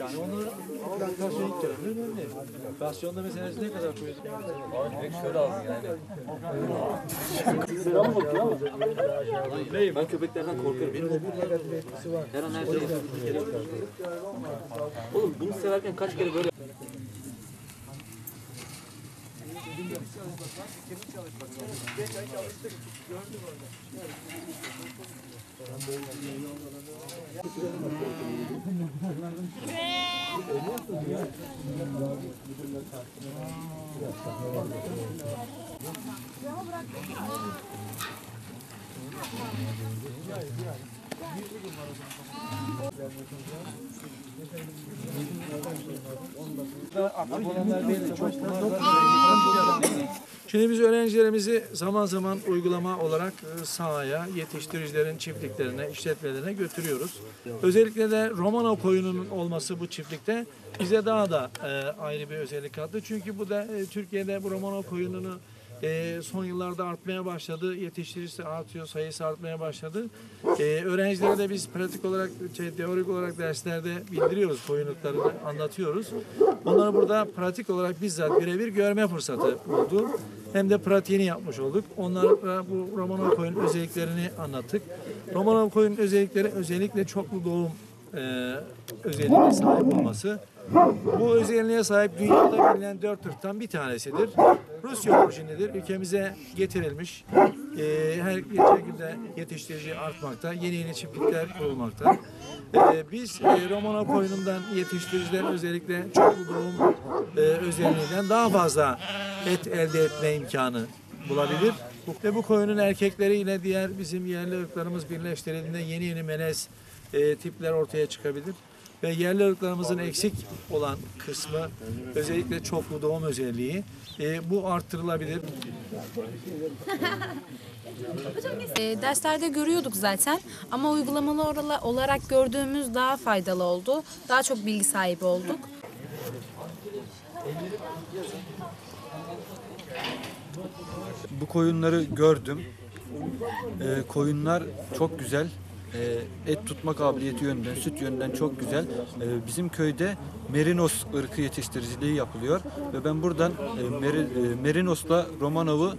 Yani onu plantasyon ilk tarafı önemli. Rasyonda mesela ne kadar koyuyorsun? Direkt şöyle aldım yani. Ben köpeklerden korkarım. Benim her an her şey Oğlum bunu severken kaç kere böyle Akademik çalışmak var, akademik çalışmak var. Geç ay çalıştık, gördük orada. Ya bıraktın mı? Bir ay, bir ay. Bir gün var o zaman. Şimdi biz öğrencilerimizi zaman zaman uygulama olarak e, sahaya, yetiştiricilerin çiftliklerine, işletmelerine götürüyoruz. Özellikle de Romano koyununun olması bu çiftlikte bize daha da e, ayrı bir özellik kattı. Çünkü bu da e, Türkiye'de bu Romano koyununu e, son yıllarda artmaya başladı. Yetiştiricisi artıyor, sayısı artmaya başladı. E, öğrencilere de biz pratik olarak, şey, teorik olarak derslerde bildiriyoruz koyunluklarını, anlatıyoruz. Onları burada pratik olarak bizzat birebir görme fırsatı oldu. Hem de pratiğini yapmış olduk. Onlara bu Romanov koyun özelliklerini anlattık. Romanov koyun özellikleri özellikle çoklu doğum e, özelliğine sahip olması. Bu özelliğe sahip dünyada bilinen dört ırktan bir tanesidir. Rusya orijinlidir. Ülkemize getirilmiş. E, her geçen günde yetiştirici artmakta. Yeni yeni çiftlikler kurulmakta. E, biz e, Romanov koyunundan yetiştiriciler özellikle çoklu doğum e, özelliğinden daha fazla et elde etme imkanı bulabilir. Ve bu koyunun erkekleriyle diğer bizim yerli ırklarımız birleştirildiğinde yeni yeni melez e, tipler ortaya çıkabilir. Ve yerli ırklarımızın eksik olan kısmı özellikle çoklu doğum özelliği e, bu arttırılabilir. E, derslerde görüyorduk zaten ama uygulamalı olarak gördüğümüz daha faydalı oldu. Daha çok bilgi sahibi olduk. Bu koyunları gördüm. Ee, koyunlar çok güzel. Ee, et tutma kabiliyeti yönünden, süt yönünden çok güzel. Ee, bizim köyde merinos ırkı yetiştiriciliği yapılıyor ve ben buradan e, e, merinosla Romanov'u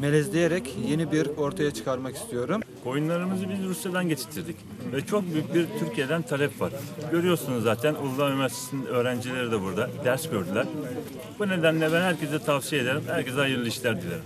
melezleyerek yeni bir ırk ortaya çıkarmak istiyorum. Koyunlarımızı biz Rusya'dan getirttirdik ve çok büyük bir Türkiye'den talep var. Görüyorsunuz zaten Uludağ Üniversitesi'nin öğrencileri de burada ders gördüler. Bu nedenle ben herkese tavsiye ederim. Herkese hayırlı işler dilerim.